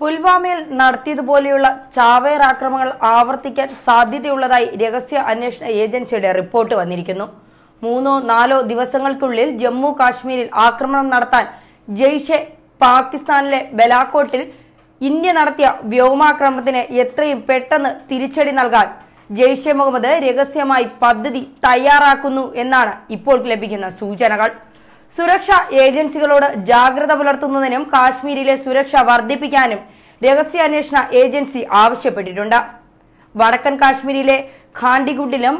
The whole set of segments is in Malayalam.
പുൽവാമയിൽ നടത്തിയതുപോലെയുള്ള ചാവേർ ആക്രമണങ്ങൾ ആവർത്തിക്കാൻ സാധ്യതയുള്ളതായി രഹസ്യ അന്വേഷണ ഏജൻസിയുടെ റിപ്പോർട്ട് വന്നിരിക്കുന്നു. മൂന്നോ നാലോ ദിവസങ്ങൾക്കുള്ളിൽ ജമ്മു കാശ്മീരിൽ ആക്രമണം നടത്താൻ ജെയ്ഷെ പാകിസ്ഥാനിലെ ബലാക്കോട്ടിൽ ഇന്ത്യ നടത്തിയ വ്യോമാക്രമണത്തിന് എത്രയും പെട്ടെന്ന് തിരിച്ചടി നൽകാൻ ജെയ്ഷെ മുഹമ്മദ് രഹസ്യമായി പദ്ധതി തയ്യാറാക്കുന്നു എന്നാണ് ഇപ്പോൾ ലഭിക്കുന്ന സൂചനകൾ. സുരക്ഷാ ഏജൻസികളോട് ജാഗ്രത പുലർത്തുന്നതിനും കാശ്മീരിലെ സുരക്ഷ വർദ്ധിപ്പിക്കാനും രഹസ്യാന്വേഷണ ഏജൻസി ആവശ്യപ്പെട്ടിട്ടുണ്ട്. വടക്കൻ കാശ്മീരിലെ ഖാണ്ടിഗുഡിലും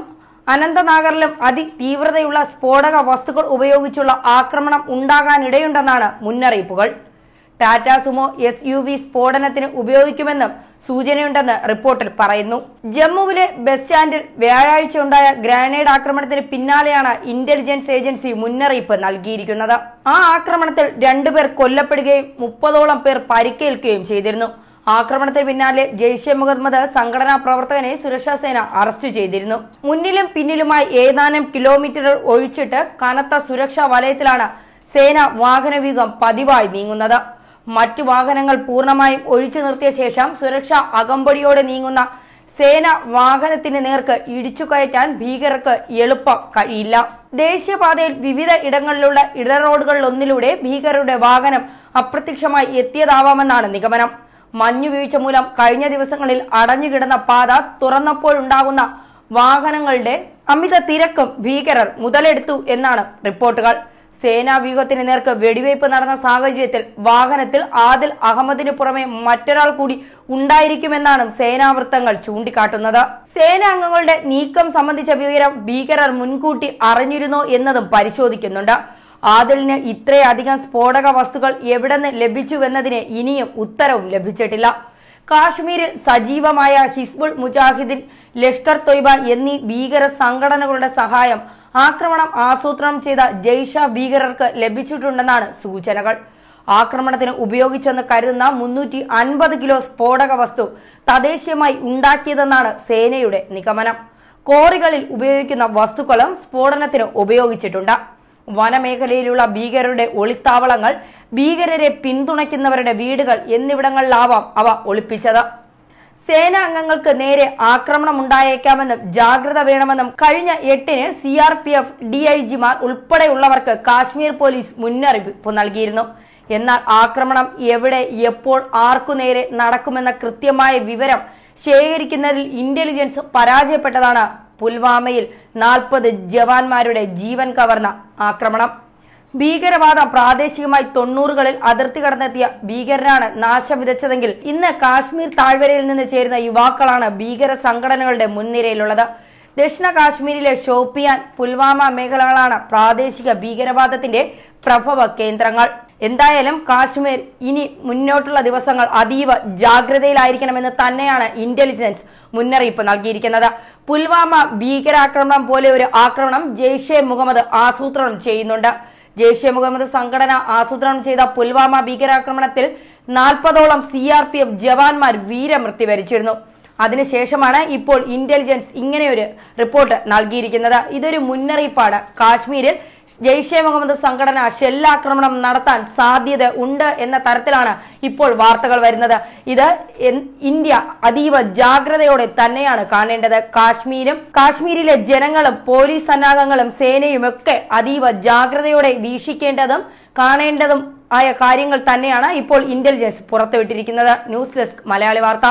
അനന്തനാഗറിലും അതിതീവ്രതയുള്ള സ്ഫോടക വസ്തുക്കൾ ഉപയോഗിച്ചുള്ള ആക്രമണം ഉണ്ടാകാനിടയുണ്ടെന്നാണ് മുന്നറിയിപ്പുകൾ. Tata Sumo S U V സ്ഫോടനത്തിന് ഉപയോഗിക്കുമെന്നും സൂചനയുണ്ടെന്ന് റിപ്പോർട്ടിൽ പറയുന്നു. ജമ്മുവിലെ ബസ് സ്റ്റാൻഡിൽ വ്യാഴാഴ്ച ഉണ്ടായ ഗ്രാനേഡ് ആക്രമണത്തിന് പിന്നാലെയാണ് ഇന്റലിജൻസ് ഏജൻസി മുന്നറിയിപ്പ് നൽകിയിരിക്കുന്നത്. ആ ആക്രമണത്തിൽ രണ്ടുപേർ കൊല്ലപ്പെടുകയും മുപ്പതോളം പേർ പരിക്കേൽക്കുകയും ചെയ്തിരുന്നു. ആക്രമണത്തിന് പിന്നാലെ ജെയ്ഷെ മുഹമ്മദ് സംഘടനാ പ്രവർത്തകനെ സുരക്ഷാ സേന അറസ്റ്റ് ചെയ്തിരുന്നു. മുന്നിലും പിന്നിലുമായി ഏതാനും കിലോമീറ്റർ ഒഴിച്ചിട്ട് കനത്ത സുരക്ഷാ വലയത്തിലാണ് സേന വാഹനവ്യൂഹം പതിവായി നീങ്ങുന്നത്. മറ്റു വാഹനങ്ങൾ പൂർണമായും ഒഴിച്ചു നിർത്തിയ ശേഷം സുരക്ഷ അകമ്പടിയോടെ നീങ്ങുന്ന സേന വാഹനത്തിന് നേർക്ക് ഇടിച്ചു കയറ്റാൻ ഭീകരർക്ക് എളുപ്പം കഴിയില്ല. ദേശീയപാതയിൽ വിവിധ ഇടങ്ങളിലുള്ള ഇടറോഡുകളിലൊന്നിലൂടെ ഭീകരരുടെ വാഹനം അപ്രത്യക്ഷമായി എത്തിയതാവാമെന്നാണ് നിഗമനം. മഞ്ഞുവീഴ്ച മൂലം കഴിഞ്ഞ ദിവസങ്ങളിൽ അടഞ്ഞുകിടന്ന പാത തുറന്നപ്പോഴുണ്ടാകുന്ന വാഹനങ്ങളുടെ അമിത തിരക്കും ഭീകരർ മുതലെടുത്തു എന്നാണ് റിപ്പോർട്ടുകൾ. സേനാ വ്യൂഹത്തിന് നേർക്ക് വെടിവയ്പ് നടന്ന സാഹചര്യത്തിൽ വാഹനത്തിൽ ആദിൽ അഹമ്മദിന് പുറമെ മറ്റൊരാൾ കൂടി ഉണ്ടായിരിക്കുമെന്നാണ് സേനാവൃത്തങ്ങൾ ചൂണ്ടിക്കാട്ടുന്നത്. സേനാംഗങ്ങളുടെ നീക്കം സംബന്ധിച്ച വിവരം ഭീകരർ മുൻകൂട്ടി അറിഞ്ഞിരുന്നോ എന്നതും പരിശോധിക്കുന്നുണ്ട്. ആദിലിന് ഇത്രയധികം സ്ഫോടക വസ്തുക്കൾ എവിടെ നിന്ന് ലഭിച്ചുവെന്നതിന് ഇനിയും ഉത്തരവും ലഭിച്ചിട്ടില്ല. കാശ്മീരിൽ സജീവമായ ഹിസ്ബുൾ മുജാഹിദ്ദീൻ ലഷ്കർ തൊയ്ബ എന്നീ ഭീകര സംഘടനകളുടെ സഹായം ആക്രമണം ആസൂത്രണം ചെയ്ത ജയ്ഷ ഭീകരർക്ക് ലഭിച്ചിട്ടുണ്ടെന്നാണ് സൂചനകൾ. ആക്രമണത്തിന് ഉപയോഗിച്ചെന്ന് കരുതുന്ന മുന്നൂറ്റി അൻപത് കിലോ സ്ഫോടക വസ്തു തദ്ദേശീയമായി ഉണ്ടാക്കിയതെന്നാണ് സേനയുടെ നിഗമനം. കോറികളിൽ ഉപയോഗിക്കുന്ന വസ്തുക്കളും സ്ഫോടനത്തിന് ഉപയോഗിച്ചിട്ടുണ്ട്. വനമേഖലയിലുള്ള ഭീകരരുടെ ഒളിത്താവളങ്ങൾ ഭീകരരെ പിന്തുണയ്ക്കുന്നവരുടെ വീടുകൾ എന്നിവിടങ്ങളിലാവാം അവ ഒളിപ്പിച്ചത്. സേനാംഗങ്ങൾക്ക് നേരെ ആക്രമണം ഉണ്ടായേക്കാമെന്നും ജാഗ്രത വേണമെന്നും കഴിഞ്ഞ എട്ടിന് C R P F D I ജിമാർ ഉൾപ്പെടെയുള്ളവർക്ക് കാശ്മീർ പോലീസ് മുന്നറിയിപ്പ് നൽകിയിരുന്നു. എന്നാൽ ആക്രമണം എവിടെ എപ്പോൾ ആർക്കു നേരെ നടക്കുമെന്ന കൃത്യമായ വിവരം ശേഖരിക്കുന്നതിൽ ഇന്റലിജൻസ് പരാജയപ്പെട്ടതാണ് പുൽവാമയിൽ നാൽപ്പത് ജവാന്മാരുടെ ജീവൻ കവർന്ന ആക്രമണം. ഭീകരവാദം പ്രാദേശികമായി തൊണ്ണൂറുകളിൽ അതിർത്തി കടന്നെത്തിയ ഭീകരരാണ് നാശം വിതച്ചതെങ്കിൽ ഇന്ന് കാശ്മീർ താഴ്വരയിൽ നിന്ന് ചേരുന്ന യുവാക്കളാണ് ഭീകര സംഘടനകളുടെ മുൻനിരയിലുള്ളത്. ദക്ഷിണ കാശ്മീരിലെ ഷോപ്പിയാൻ പുൽവാമ മേഖലകളാണ് പ്രാദേശിക ഭീകരവാദത്തിന്റെ പ്രഭവ കേന്ദ്രങ്ങൾ. എന്തായാലും കാശ്മീർ ഇനി മുന്നോട്ടുള്ള ദിവസങ്ങൾ അതീവ ജാഗ്രതയിലായിരിക്കണമെന്ന് തന്നെയാണ് ഇന്റലിജൻസ് മുന്നറിയിപ്പ് നൽകിയിരിക്കുന്നത്. പുൽവാമ ഭീകരാക്രമണം പോലെ ഒരു ആക്രമണം ജെയ്ഷെ മുഹമ്മദ് ആസൂത്രണം ചെയ്യുന്നുണ്ട്. ജെയ്ഷെ മുഹമ്മദ് സംഘടന ആസൂത്രണം ചെയ്ത പുൽവാമ ഭീകരാക്രമണത്തിൽ നാൽപ്പതോളം സി ആർ പി എഫ് ജവാന്മാർ വീരമൃത്യു വരിച്ചിരുന്നു. അതിനുശേഷമാണ് ഇപ്പോൾ ഇന്റലിജൻസ് ഇങ്ങനെയൊരു റിപ്പോർട്ട് നൽകിയിരിക്കുന്നത്. ഇതൊരു മുന്നറിയിപ്പാണ്. കാശ്മീരിൽ ജെയ്ഷെ മുഹമ്മദ് സംഘടന ഷെല്ലാക്രമണം നടത്താൻ സാധ്യത ഉണ്ട് എന്ന തരത്തിലാണ് ഇപ്പോൾ വാർത്തകൾ വരുന്നത്. ഇത് ഇന്ത്യ അതീവ ജാഗ്രതയോടെ തന്നെയാണ് കാണേണ്ടത്. കാശ്മീരും കാശ്മീരിലെ ജനങ്ങളും പോലീസ് സന്നാഹങ്ങളും സേനയും ഒക്കെ അതീവ ജാഗ്രതയോടെ വീക്ഷിക്കേണ്ടതും കാണേണ്ടതും ആയ കാര്യങ്ങൾ തന്നെയാണ് ഇപ്പോൾ ഇന്റലിജൻസ് പുറത്തുവിട്ടിരിക്കുന്നത്. ന്യൂസ് ഡെസ്ക് മലയാളി വാർത്ത.